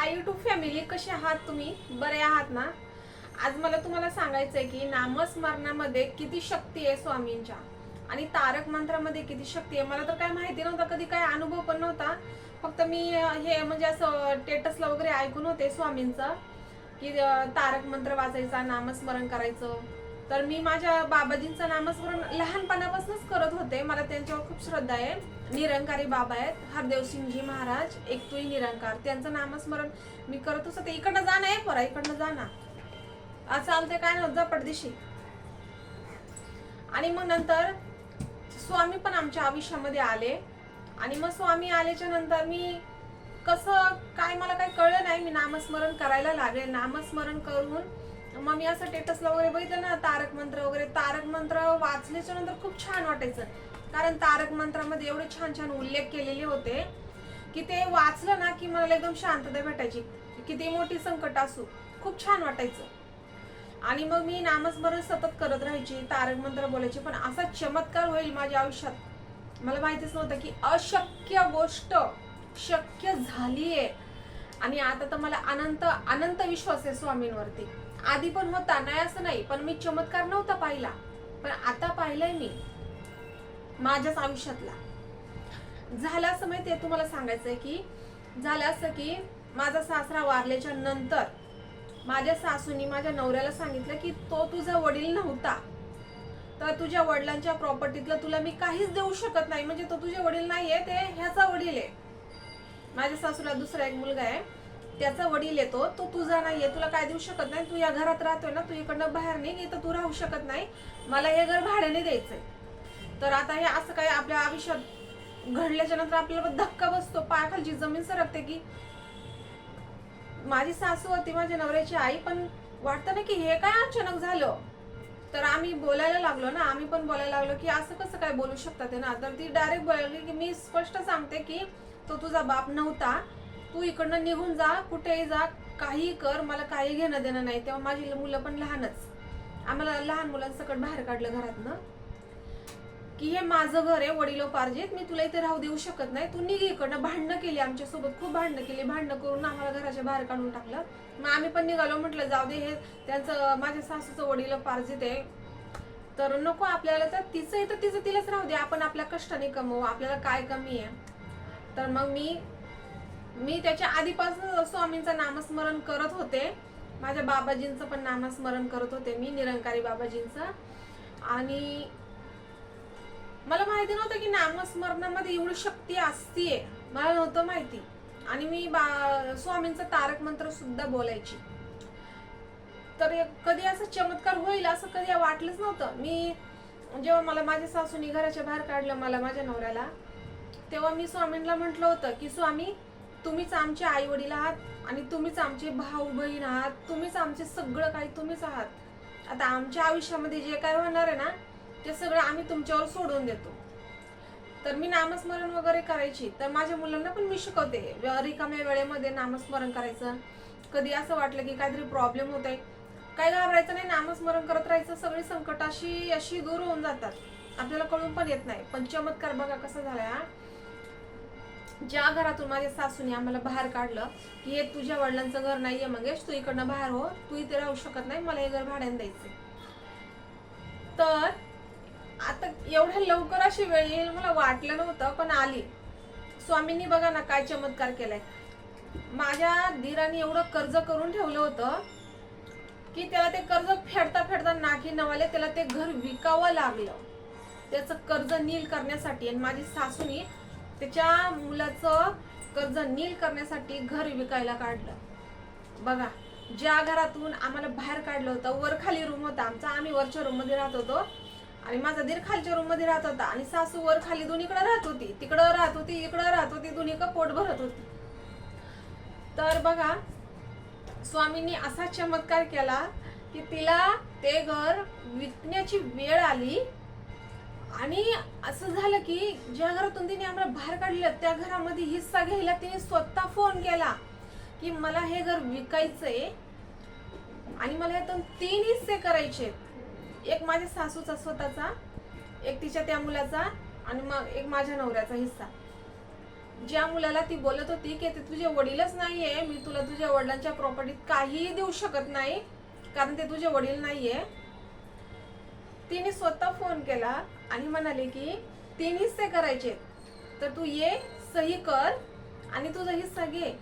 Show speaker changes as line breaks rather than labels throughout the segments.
हाय YouTube family कसे आहात तुम्ही? बरे आहात ना? आज मला तुम्हाला सांगायचं आहे की नामस्मरणामध्ये किती शक्ती आहे स्वामींच्या? आणि तारक मंत्रामध्ये किती शक्ती आहे? मला तर काय माहिती नव्हता कधी काय अनुभव पण नव्हता. फक्त मी हे म्हणजे असं टेटसला वगैरे ऐकून होते स्वामींचं की तारक मंत्र वाचायचा नामस्मरण करायचं. तर मी माझ्या बाबाजींचं नामस्मरण लहानपणापासूनच करत होते. मला त्यांच्यावर खूप श्रद्धा आहे. निरंकारी बाबा आहेत. हरदेवसिंगजी महाराज एकतुई निरंकार. त्यांचं नामस्मरण मी करत असते इकडनं जा ना परा इकडनं जा ना. आज चालते काय नव्हतं पडदिशी आणि मग नंतर स्वामी पण आमच्या आयुष्यामध्ये आले. आणि मग स्वामी आल्याच्यानंतर मी कसं काय मला काय कळलं नाही. मी नामस्मरण करायला लागले. नामस्मरण करून मग मी असं टेटसला वगैरे बघितलं ना तारक मंत्र वगैरे तारक मंत्र वाचल्याच्या नंतर खूप छान वाटायचं. कारण तारक मंत्रामध्ये एवढे छान छान उल्लेख केलेले होते की ते वाचलं ना की मला एकदम शांतता भेटायची किती मोठी संकट असू खूप छान वाटायचं. आणि मग मी नामस्मरण सतत करत राहायची तारक मंत्र बोलायचे पण असा चमत्कार होईल माझ्या आयुष्यात. मला माहितीच नव्हतं की अशक्य गोष्ट शक्य झालीये. आणि आता तर मला अनंत अनंत विश्वास आहे स्वामींवरती. आधी पण होता नाही असं नाही पण मी चमत्कार नव्हता पाहिला. पण आता पाहिलंय मी माझ्याच आयुष्यातला. झालं असं माहितीये तुम्हाला सांगायचंय की झालं असं की माझा सासरा वारल्याच्या नंतर माझ्या सासूनी माझ्या नवऱ्याला सांगितलं की तो तुझा वडील नव्हता. तर तुझ्या वडिलांच्या प्रॉपर्टीतलं तुला मी काहीच देऊ शकत नाही. म्हणजे तो तुझे वडील नाहीये ते ह्याचा वडील आहे. माझ्या सासूला दुसरा एक मुलगा आहे. त्याचा वडील येतो तो तुझा नाहीये तुला काय देऊ शकत नाही तू या घरात राहतोय ना तू इकडनं बाहेर नाही तर तू राहू शकत नाही. मला हे घर भाड्याने द्यायचंय. तर आता हे असं काय आपल्या आयुष्यात घडल्याच्या नंतर आपल्याला धक्का बसतो पायाखालची जमीन सरकते की. माझी सासू होती माझ्या नवऱ्याची आई पण वाटतं ना की हे काय अचानक झालं. तर आम्ही बोलायला लागलो ना आम्ही पण बोलायला लागलो की असं कसं काय बोलू शकतात ना. तर ती डायरेक्ट बोलायला की मी स्पष्ट सांगते की तो तुझा बाप नव्हता. तू इकडनं निघून जा कुठेही जा काही कर मला काही घेणं देणं नाही. तेव्हा माझी मुलं पण लहानच. आम्हाला लहान मुलांसकट बाहेर काढलं घरातनं. की हे माझं घर आहे वडिलोपार्जित मी तुला इथे राहू देऊ शकत नाही. तू निघ इकडनं. भांडणं केली आमच्यासोबत खूप भांडणं केली. भांडणं करून आम्हाला घराच्या बाहेर काढून टाकलं. मग आम्ही पण निघालो म्हटलं जाऊ दे हे त्यांचं माझ्या सासूचं वडिलोपार्जित आहे तर नको आपल्याला तर तिचं इथं तिचं तिलाच राहू दे. आपण आपल्या कष्टाने कमवू आपल्याला काय कमी आहे. तर मग मी मी त्याच्या आधीपासून स्वामींचं नामस्मरण करत होते. माझ्या बाबाजींचं पण नामस्मरण करत होते मी निरंकारी बाबाजींचं. आणि मला माहिती नव्हतं की नामस्मरणामध्ये एवढी शक्ती असतीये. मला नव्हतं माहिती. आणि मी बा स्वामींचं तारक मंत्र सुद्धा बोलायची. तर कधी असं चमत्कार होईल असं कधी वाटलंच नव्हतं. मी जेव्हा मला माझ्या सासूनी घराच्या बाहेर काढलं मला माझ्या नवऱ्याला तेव्हा मी स्वामींना म्हटलं होतं की स्वामी तुम्हीच आमचे आई वडील आहात आणि तुम्हीच आमचे भाऊ बहीण आहात तुम्हीच आमचे सगळं काही तुम्हीच आहात. आता आमच्या आयुष्यामध्ये जे काय होणार आहे ना ते सगळं आम्ही तुमच्यावर सोडून देतो. तर मी नामस्मरण वगैरे करायची. तर माझ्या मुलांना पण मी शिकवते. रिकाम्या वेळेमध्ये नामस्मरण करायचं. कधी असं वाटलं की काहीतरी प्रॉब्लेम होत आहे काय घाबरायचं नाही नामस्मरण करत राहायचं. सगळी संकटाशी अशी दूर होऊन जातात. आपल्याला कळून पण येत नाही. पण चमत्कार बघा कसा झाला आहे ज्या घरातून माझ्या सासूने आम्हाला बाहेर काढलं की हे तुझ्या वडिलांचं घर नाहीये मंगेश तू इकडनं बाहेर हो. तू इथे राहू शकत नाही मला हे घर भाड्याने द्यायचंय. तर आता एवढ्या लवकर अशी वेळ येईल मला वाटलं नव्हतं पण आली. स्वामींनी बघा ना काय चमत्कार केलाय. माझ्या धीराने एवढं कर्ज करून ठेवलं होतं की त्याला ते कर्ज फेडता फेडता नाकी नवाले त्याला ते घर विकावं लागलं. त्याचं कर्ज नील करण्यासाठी आणि माझी सासूनी त्याच्या मुलाचं कर्ज नील करण्यासाठी घर विकायला काढलं. बघा ज्या घरातून आम्हाला बाहेर काढलं होतं वर खाली रूम होता आमचा आम्ही वरच्या रूममध्ये राहत होतो. आणि माझा दीर खालच्या रूममध्ये राहत होता आणि सासू वर खाली दोन्हीकडे राहत होती. तिकडं राहत होती इकडं राहत होती दोन्ही पोट भरत होती. तर बघा स्वामींनी असा चमत्कार केला की तिला ते घर विकण्याची वेळ आली. आणि असं झालं की ज्या घरातून तिने आम्हाला बाहेर काढलं त्या घरामध्ये हिस्सा घ्यायला तिने स्वतः फोन केला की मला हे घर विकायचंय आणि मला यातून तीन हिस्से करायचे एक माझ्या सासूचा स्वतःचा एक तिच्या त्या मुलाचा आणि मग एक माझ्या नवऱ्याचा हिस्सा. ज्या मुलाला ती बोलत होती की ते तुझे वडीलच नाहीये मी तुला तुझ्या वडिलांच्या प्रॉपर्टीत काहीही देऊ शकत नाही कारण ते तुझे वडील नाहीये. तिने स्वतः फोन केला आणि म्हणाले की तिनेच ते करायचे. तर तू ये सही कर आणि तुझा हिस्सा घे.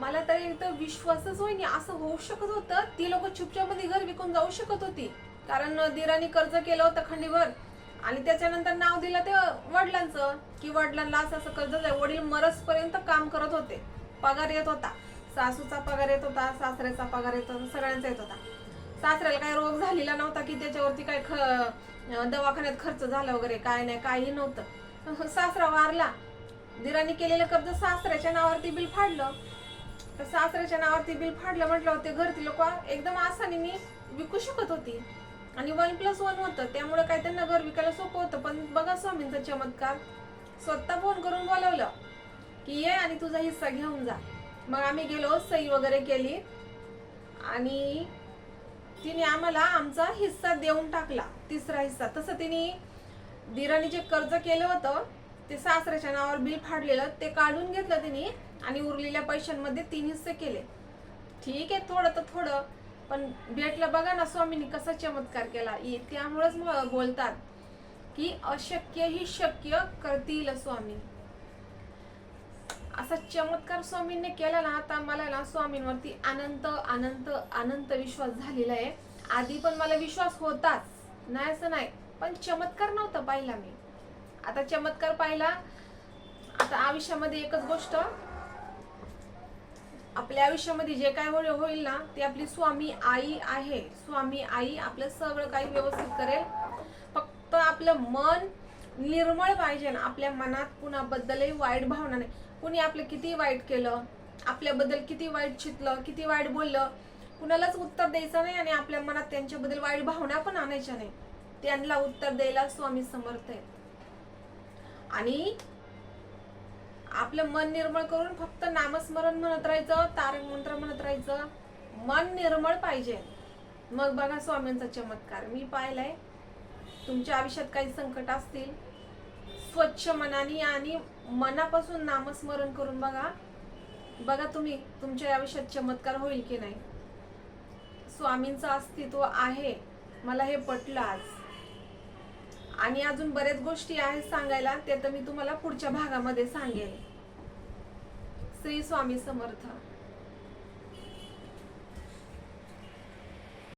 मला तर एकदम विश्वासच होईनी. असं होऊ शकत होतं. ती लोक चुपचापमध्ये घर विकून जाऊ शकत होती. कारण दिराने कर्ज केलं होतं खंडीवर. आणि त्याच्यानंतर नाव दिलं ते वडिलांचं की वडिलांना असं असं कर्ज आहे वडील मरसपर्यंत काम करत होते. पगार येत होता. सासूचा पगार येत होता सासऱ्याचा पगार येत होता सगळ्यांचा येत होता. सासऱ्याला काही रोग झालेला नव्हता की त्याच्यावरती काय ख दवाखान्यात खर्च झाला वगैरे काय नाही काही नव्हतं. सासरा वारला. दिराने केलेलं कर्ज सासऱ्याच्या नावावरती बिल फाडलं. तर सासऱ्याच्या नावावरती बिल फाडलं म्हटलं होते घरती लोक एकदम आसानीने विकू शकत होती. आणि वन प्लस वन होतं त्यामुळे काय त्यांना घर विकायला सोपं होतं. पण बघा स्वामींचा चमत्कार. स्वतः फोन करून बोलवलं की ये आणि तुझा हिस्सा घेऊन जा. मग आम्ही गेलो सही वगैरे केली. आणि तिने आम्हाला आमचा हिस्सा देऊन टाकला तिसरा हिस्सा. तसं तिने दिराने जे कर्ज केलं होतं ते सासऱ्याच्या नावावर बिल फाडलेलं ते काढून घेतलं तिने आणि उरलेल्या पैशांमध्ये तीन हिस्से केले. ठीक आहे थोडं तर थोडं पण भेटलं बघा ना स्वामींनी कसा चमत्कार केला. इ- त्यामुळेच बोलतात की अशक्य ही शक्य करतील स्वामी. असा चमत्कार स्वामींनी केला ना आता मला ना स्वामींवरती अनंत अनंत अनंत विश्वास झालेला आहे. आधी पण मला विश्वास होताच नाही असं नाही पण चमत्कार नव्हता पाहिला मी. आता चमत्कार पाहिला आता आयुष्यामध्ये एकच गोष्ट आपल्या आयुष्यामध्ये जे काय होईल ना ते आपली स्वामी आई आहे. स्वामी आई आपलं सगळं काही व्यवस्थित करेल. फक्त आपलं मन निर्मळ पाहिजे ना आपल्या मनात कुणाबद्दलही वाईट भावना नाही. कुणी आपलं किती वाईट केलं आपल्याबद्दल किती वाईट चितलं किती वाईट बोललं कुणालाच उत्तर द्यायचं नाही आणि आपल्या मनात त्यांच्याबद्दल वाईट भावना पण आणायच्या नाही. त्यांना उत्तर द्यायला स्वामी समर्थ आहेत. आणि आपलं मन निर्मळ करून फक्त नामस्मरण म्हणत राहायचं तारक मंत्र म्हणत राहायचं मन निर्मळ पाहिजे. मग बघा स्वामींचा चमत्कार. मी पाहिलाय तुमच्या आयुष्यात काही संकट असतील स्वच्छ मनाने आणि मनापासून नामस्मरण करून बघा. बघा तुम्ही तुमच्या आयुष्यात चमत्कार होईल की नाही? स्वामींचं अस्तित्व आहे. मला हे पटलं आज. आणि अजून बऱ्याच गोष्टी आहेत सांगायला ते तर मी तुम्हाला पुढच्या भागामध्ये सांगेन. श्री स्वामी समर्थ.